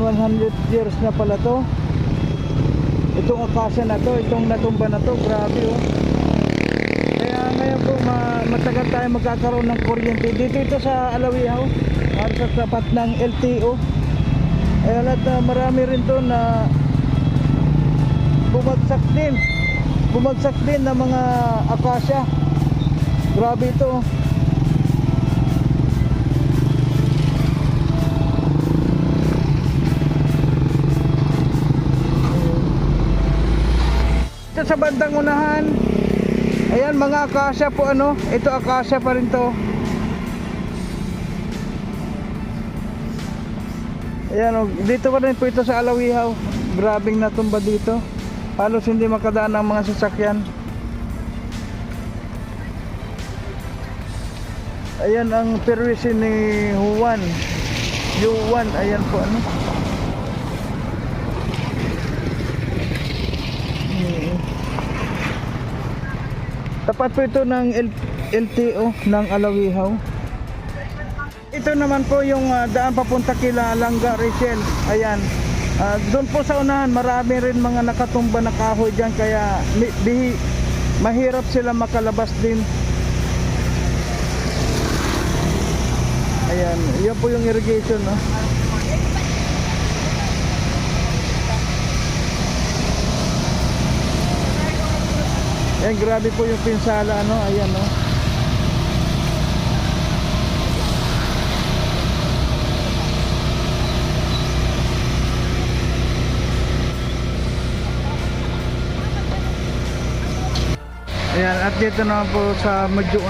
Ayan, more than 100 years na pala to. Itong akasya na to, itong natumba na to, grabe oh. Kaya ngayon po ma matagal tayo magkakaroon ng kuryente. Dito ito sa Alawihaw, para sa tapat ng LTO. Ayan at ah, marami rin to na bumagsak din. Bumagsak din ng mga akasya. Grabe ito. oh. Sa bandang unahan. Ayan mga akasya po ano. Ito akasya pa rin to. Ayan o. Dito pa rin po ito sa Alawihaw. Grabing natumba dito. Halos hindi makadaan ang mga sasakyan. Ayan ang perwisin ni Juan. Juan, ayan po ano. Tapat po ito ng L- LTO ng Alawihaw. Ito naman po yung ah, daan papunta kila Langga Rachel. Ayan. Ah, doon po sa unahan, marami rin mga nakatumba na kahoy dyan kaya bihi, mahirap sila makalabas din. Ayan, yan po yung irrigation, no? Ayan, grabe po yung pinsala, ano? Ayan, no? Ayan, at dito naman po sa medyo.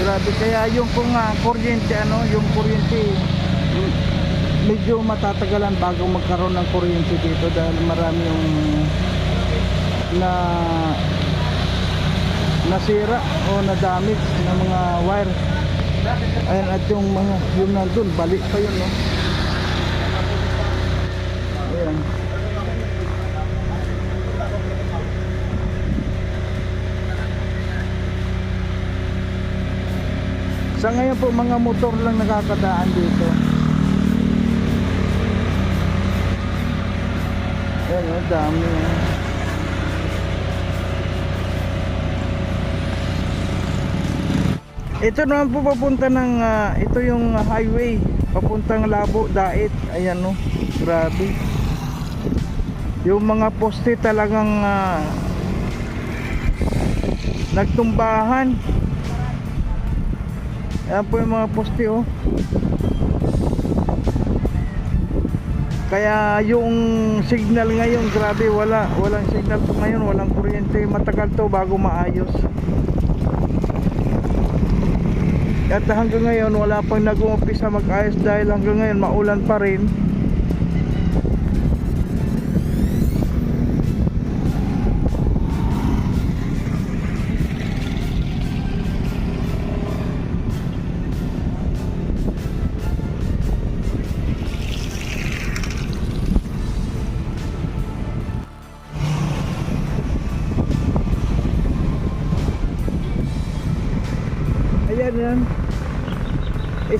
Grabe kaya yung pong uh, kuryente ano, yung kuryente medyo matatagalan bago magkaroon ng kuryente dito dahil marami yung na nasira o nadamit ng mga wire. Ayan at yung mga yung nandun, balik pa yun no. Ayan. Sa ngayon po mga motor lang nakakadaan dito. Ayan o, dami. oh. Ito naman po papunta ng ah, ito yung highway papuntang Labo, Dait. Ayan no. Grabe. Yung mga poste talagang ah, nagtumbahan. Ayan po yung mga poste oh. Kaya yung signal ngayon grabe wala walang signal po ngayon walang kuryente. Matagal to bago maayos. At hanggang ngayon wala pang nag-uumpisa mag-ayos dahil hanggang ngayon maulan pa rin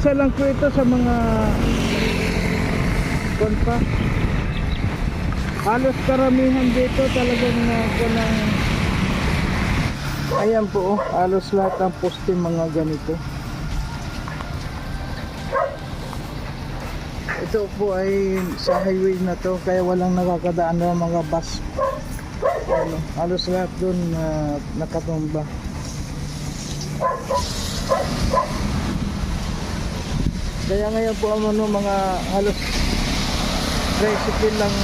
Isa lang po ito sa mga kon pa. Halos karamihan dito talagang uh, kunang Ayan po oh, halos lahat ng poste mga ganito. Ito po ay sa highway na to kaya walang nakakadaan ng mga bus. Ano, halos lahat doon na nakatumba. Kaya ngayon po ang ano, mga halos tricycle lang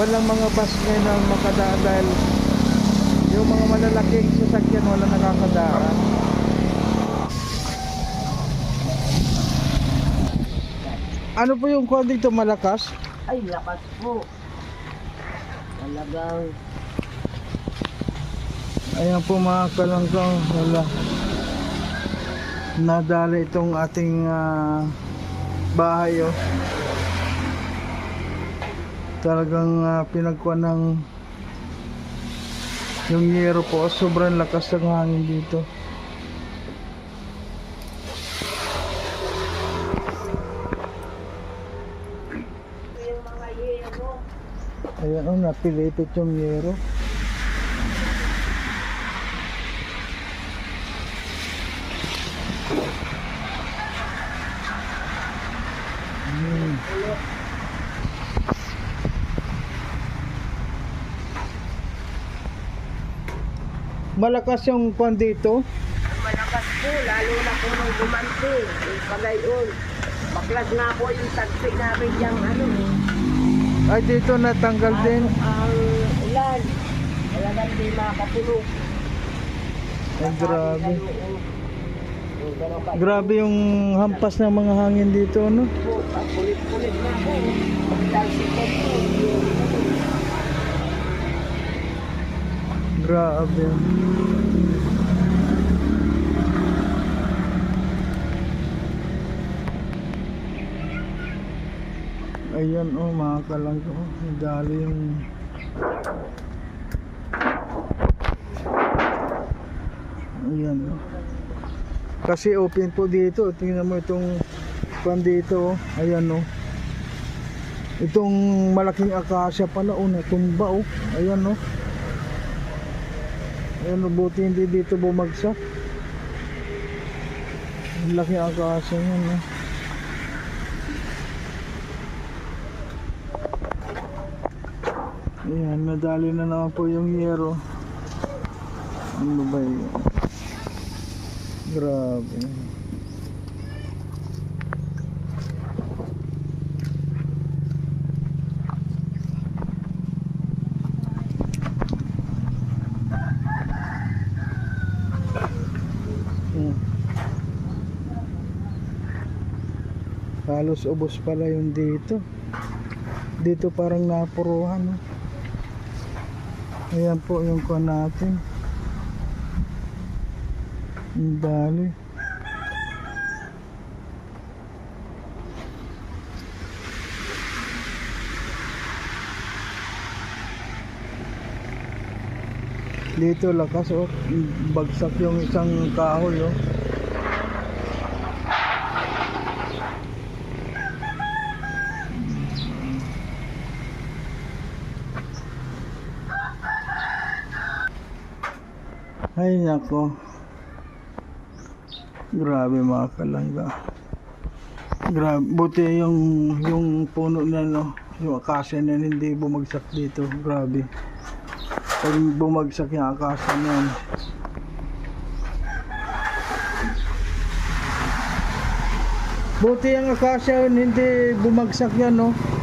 walang mga bus ngayon na makadaan dahil yung mga malalaking sasakyan wala nakakadaan. Ano po yung kwan dito malakas? Ay, lakas po. Talagang Ayan po mga kalangkang wala. Nadala itong ating ah, bahay oh. Talagang uh, pinagkuhan ng Yung yero po, sobrang lakas ng hangin dito. Ayan o, napilitit yung yero. Malakas yung kwan dito. Malakas po, lalo na po nung gumanti. Yung pagayon. Baklag nga po yung tagpi namin yung ano. Ay, dito natanggal din. Ang ulan. Talagang di makatulog. Ay, grabe. Grabe yung hampas ng mga hangin dito, no? kulit-kulit na po. Pagtalsikot po. Grabe. Ayan oh mga kalangga oh. Dali yung Ayan oh. Kasi open po dito. Tingnan mo itong pan dito oh. Ayan oh. Itong malaking akasya pala oh. Natumba oh. Ayan oh. Ayan, buti hindi dito bumagsak. Ang laki ang akasya yan, eh. Ayan, nadali na naman po yung yero. Ano ba yun? Grabe. Halos ubos pala yung dito. Dito parang napuruhan. No? Ayan po yung kuha natin. Ang dali. Dito lakas oh. Bagsak yung isang kahoy oh. Ay nako. Grabe mga kalangga. Grabe. Buti yung, yung puno na no. Yung akasya na hindi bumagsak dito. Grabe. Pag bumagsak yung akasya na. Buti yung akasya hindi bumagsak yan no.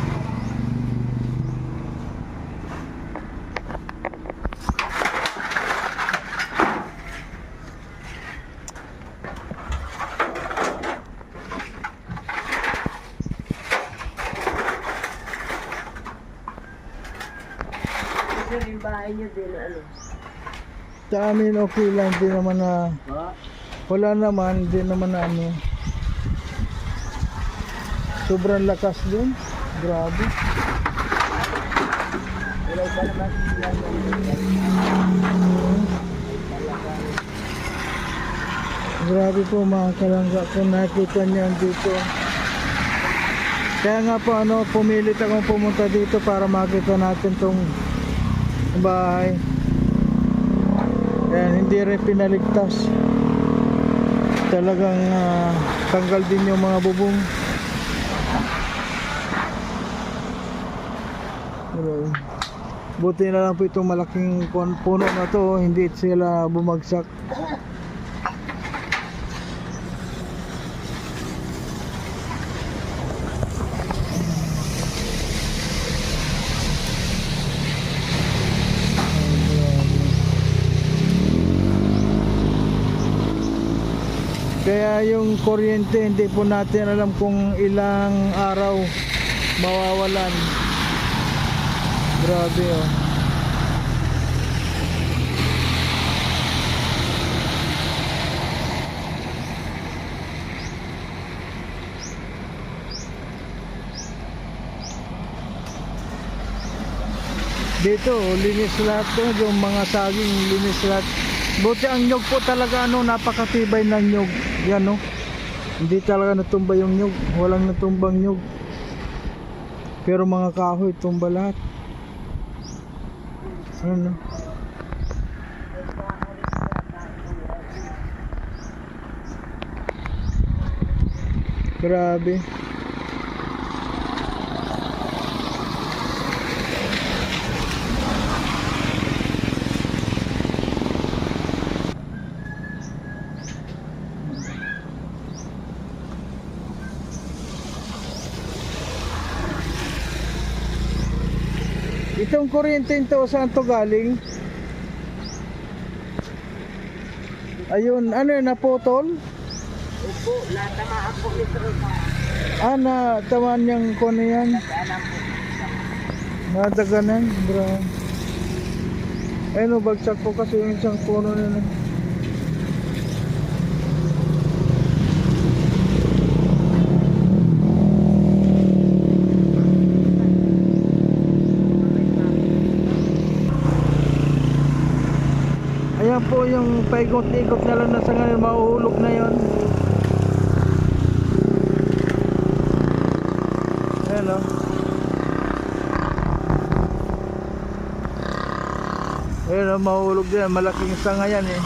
Kasi yung bahay niyo din, ano. Sa amin okay lang, hindi naman na Ha? Wala naman, hindi naman na ano. Sobrang lakas din. Grabe. Wala pa naman Grabe po mga kalangga kung nakita niyo dito. Kaya nga po ano, pumilit akong pumunta dito para makita natin tong bahay. Ayan, hindi rin pinaligtas. Talagang ah, tanggal din yung mga bubong. Buti na lang po itong malaking pun- puno na to, hindi sila bumagsak. Yung kuryente hindi po natin alam kung ilang araw mawawalan. Grabe oh. Dito, linis lahat to, yung mga saging linis lahat. Buti ang nyog po talaga ano, napakatibay ng nyog. Yan no. Hindi talaga natumba yung nyog. Walang natumbang nyog. Pero mga kahoy, tumba lahat. Ano? Grabe. Itong kuryente ito, saan to galing? Ayun, ano yun, naputol? Opo, natamaan po ito sa Ah, na tamaan niyang kone yan. alam po. Nadaganan, bro. Ayun, oh, bagsak po kasi yung isang puno nila. Ayan po yung paikot-ikot na lang na sa ngayon, mahuhulog na yon. Ayan o. Ayan o, mahulog din. Malaking sanga yan eh.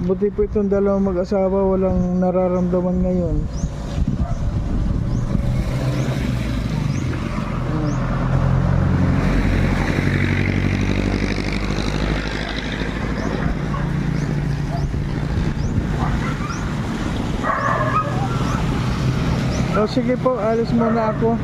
Buti po itong dalawang mag-asawa walang nararamdaman ngayon. O sige po, alis muna ako.